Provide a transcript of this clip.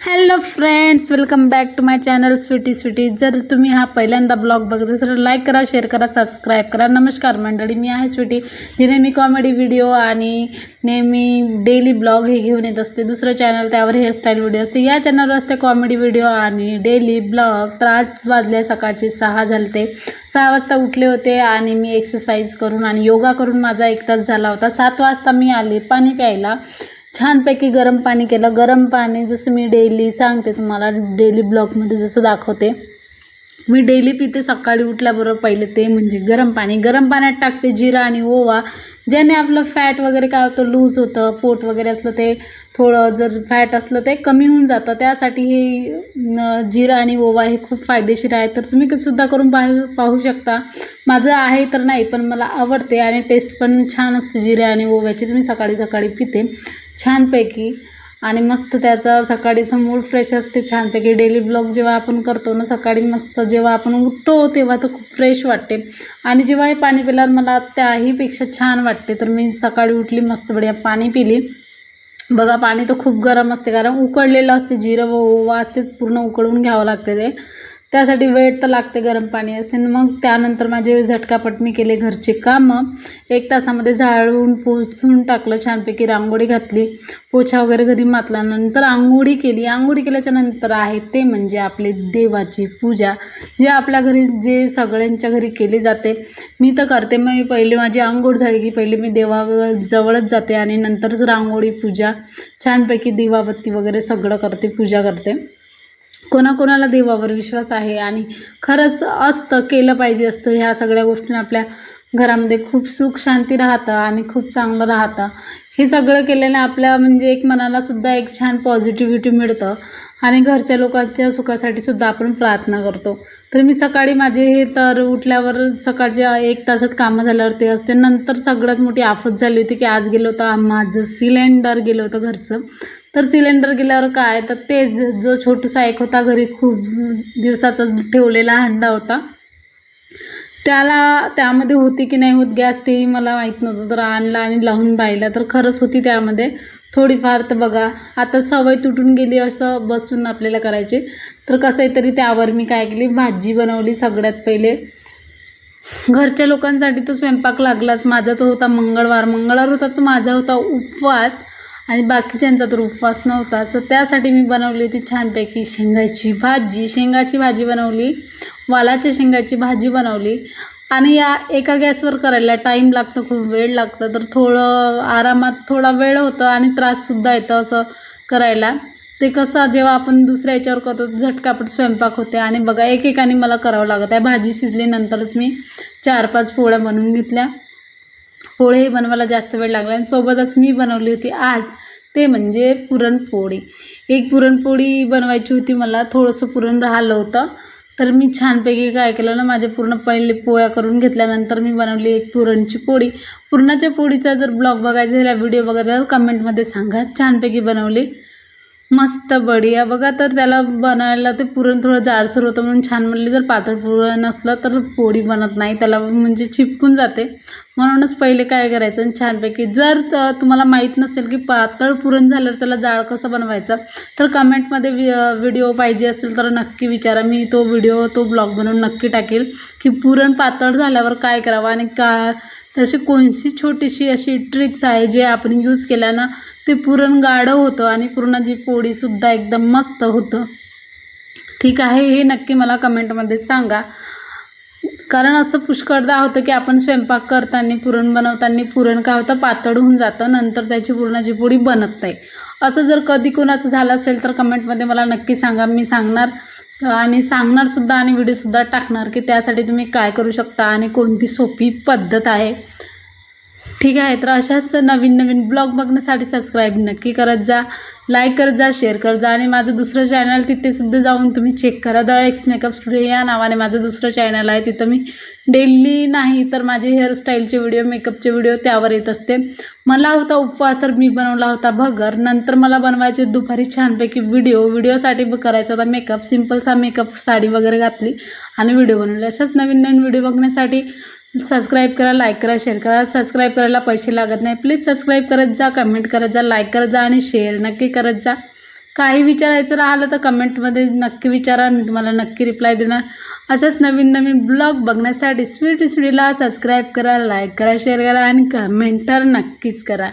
Hello friends welcome back to my channel Sweety Sweety जर तुम्ही हा पहिल्यांदा ब्लॉग बघत असाल तर लाईक करा शेअर करा सबस्क्राईब करा. नमस्कार मंडळी मी आहे स्वीटी जी नेहमी कॉमेडी व्हिडिओ आणि नेहमी डेली ब्लॉग हे घेऊन येत असते. दुसरं चॅनल त्यावर हेअरस्टाईल व्हिडिओ असते. या चॅनलवर असते कॉमेडी व्हिडिओ आणि डेली ब्लॉग तर आज वाजले सकाळचे सहा झालते. सहा वाजता उठले होते आणि मी एक्सरसाइज करून आणि योगा करून माझा एक तास झाला होता. सात वाजता मी आले पाणी प्यायला. छानपैकी गरम पाणी केलं. गरम पाणी जसं मी डेली सांगते तुम्हाला डेली ब्लॉगमध्ये जसं दाखवते मी डेली पिते सकाळी उठल्याबरोबर पहिले ते म्हणजे गरम पाणी. गरम पाण्यात टाकते जिरा आणि ओवा ज्याने आपलं फॅट वगैरे काय होतं लूज होतं पोट वगैरे असलं ते थोडं जर फॅट असलं ते कमी होऊन जातं. त्यासाठी हे जिरा आणि ओवा हे खूप फायदेशीर आहे तर तुम्ही सुद्धा करून पाहू पाहू शकता. माझं आहे तर नाही पण मला आवडते आणि टेस्ट पण छान असते जिरे आणि ओव्याची. तुम्ही सकाळी सकाळी पिते. छानपैकी. आणि मस्त त्याचा सकाळीचं मूड फ्रेश असते छानपैकी. डेली ब्लॉग जेव्हा आपण करतो ना सकाळी मस्त जेव्हा आपण उठतो तेव्हा तर खूप फ्रेश वाटते. आणि जेव्हाही पाणी पिल्यावर मला त्याहीपेक्षा छान वाटते. तर मी सकाळी उठली मस्त बढिया पाणी पिली. बघा पाणी तर खूप गरम असते कारण उकळलेलं असते जिरं व ओवा असते पूर्ण उकळून घ्यावं लागते ते. त्यासाठी वेळ तर लागते गरम पाणी असते. आणि मग त्यानंतर माझे झटकापट मी केले घरचे कामं. एक तासामध्ये झाडून पोचून टाकलं छानपैकी रांगोळी घातली पोछा वगैरे घरी मातल्यानंतर आंघोळी केली. आंघोळी केल्याच्यानंतर आहे ते म्हणजे आपले देवाची पूजा जे आपल्या घरी जे सगळ्यांच्या घरी केली जाते. मी तर करते. मग मी पहिले माझी आंघोळ झाली की पहिले मी देवाजवळच जाते आणि नंतरच रांगोळी पूजा छानपैकी दिवाबत्ती वगैरे सगळं करते पूजा करते. कोणाकोणाला देवावर विश्वास आहे आणि खरंच असतं केलं पाहिजे असतं. ह्या सगळ्या गोष्टी आपल्या घरामध्ये खूप सुख शांती राहतं आणि खूप चांगलं राहतं. हे सगळं केल्याने आपल्या म्हणजे एक मनाला सुद्धा एक छान पॉझिटिव्हिटी मिळतं आणि घरच्या लोकांच्या सुखासाठी सुद्धा आपण प्रार्थना करतो. तर मी सकाळी माझे हे तर उठल्यावर सकाळच्या एक तासात कामं झाल्यावर ते असते. नंतर सगळ्यात मोठी आफत झाली होती की आज गेलो होतं माझं सिलेंडर गेलं होतं घरचं. तर सिलेंडर गेल्यावर काय? तर ते ज- जो छोटूसा एक होता घरी खूप दिवसाचा ठेवलेला हंडा होता. त्याला त्यामध्ये होती की नाही होत गॅस तेही मला माहीत नव्हतं. तर आणला आणि लावून पाहिला. तर खरंच होती त्यामध्ये. थोडीफार तर बघा आता सवय तुटून गेली असं बसून आपल्याला करायची. तर कसं तरी त्यावर मी काय केली? भाजी बनवली सगळ्यात पहिले. घरच्या लोकांसाठी तर स्वयंपाक लागलाच. माझा तो होता मंगळवार. मंगळवार होता तर माझा होता उपवास. आणि बाकीच्यांचा तर उपवास नव्हता. तर त्यासाठी मी बनवली होती छानपैकी शेंगाची भाजी. शेंगाची भाजी बनवली. वालाच्या शेंगाची भाजी बनवली. आणि या एका गॅसवर करायला टाईम लागतं खूप वेळ लागतं. तर थोडं आरामात थोडा वेळ होतं आणि त्राससुद्धा येतं असं करायला. ते कसं जेव्हा आपण दुसऱ्या याच्यावर करतो झटकापट स्वयंपाक होते. आणि बघा एकेकाने मला करावं लागत आहे. भाजी शिजल्यानंतरच मी चार पाच पोळ्या बनवून घेतल्या. पोळेही बनवायला जास्त वेळ लागला आणि सोबतच मी बनवली होती आज. ते म्हणजे पुरणपोळी. एक पुरणपोळी बनवायची होती मला थोडंसं पुरण राहिलं होतं. तर मी छानपैकी काय केलं ना माझ्या पूर्ण पहिले पोळ्या करून घेतल्यानंतर मी बनवली एक पुरणची पोळी. पुरणाच्या पोळीचा जर ब्लॉग बघायचा झाला व्हिडिओ बघायचा तर कमेंटमध्ये सांगा. छानपैकी बनवली. मस्त बढिया. बघा तर त्याला बनायला ते पुरण थोडं जाडसर होतं म्हणून छान म्हणले जर पातळ पुरण असलं तर पोळी बनत नाही. त्याला म्हणजे चिपकून जाते. म्हणूनच पहिले काय करायचं आणि छानपैकी जर तुम्हाला माहीत नसेल की पातळ पुरण झाल्यावर त्याला जाळ कसं बनवायचं तर कमेंटमध्ये वि व्हिडिओ पाहिजे असेल तर नक्की विचारा. मी तो व्हिडिओ तो ब्लॉग बनवून नक्की टाकेल की पुरण पातळ झाल्यावर काय करावं आणि का तशी कोणशी छोटीशी अशी ट्रिक्स आहे जे आपण यूज केल्यानं ते पुरण गाढं होतं आणि पुरणाची पोळीसुद्धा एकदम मस्त होतं. ठीक आहे हे नक्की मला कमेंटमध्ये सांगा. कारण असं पुष्कळदा होतं की आपण स्वयंपाक करताना पुरण बनवताना पुरण काय होतं पातळ होऊन जातं नंतर त्याची पुरणाची पोळी बनत नाही. असं जर कधी कोणाचं झालं असेल तर कमेंटमध्ये मला नक्की सांगा. मी सांगणार आणि सांगणारसुद्धा आणि व्हिडिओसुद्धा टाकणार की त्यासाठी तुम्ही काय करू शकता आणि कोणती सोपी पद्धत आहे. ठीक आहे तर अशाच नवीन नवीन ब्लॉग बघण्यासाठी सबस्क्राईब नक्की करत जा. लाईक करत जा शेअर करत जा आणि माझं दुसरं चॅनल तिथेसुद्धा जाऊन तुम्ही चेक करा. द एक्स मेकअप स्टुडिओ या नावाने माझं दुसरं चॅनल आहे. तिथं मी डेली नाही तर माझे हेअरस्टाईलचे व्हिडिओ मेकअपचे व्हिडिओ त्यावर येत असते. मला होता उपवास तर मी बनवला होता भगर नंतर मला बनवायचे दुपारी छानपैकी व्हिडिओ व्हिडिओसाठी करायचा होता मेकअप सिम्पलसा मेकअप साडी वगैरे घातली आणि व्हिडिओ बनवले. अशाच नवीन नवीन व्हिडिओ बघण्यासाठी सबस्क्राईब करा लाईक करा शेअर करा. सबस्क्राईब करायला पैसे लागत नाही. प्लीज सबस्क्राईब करत जा कमेंट करत जा लाईक करत जा आणि शेअर नक्की करत जा. काही विचारायचं राहिलं तर कमेंटमध्ये नक्की विचारा. मी तुम्हाला नक्की रिप्लाय देणार. अशाच नवीन नवीन ब्लॉग बघण्यासाठी स्वीट स्वीडीला सबस्क्राईब करा लाईक करा शेअर करा आणि कमेंट तर नक्कीच करा.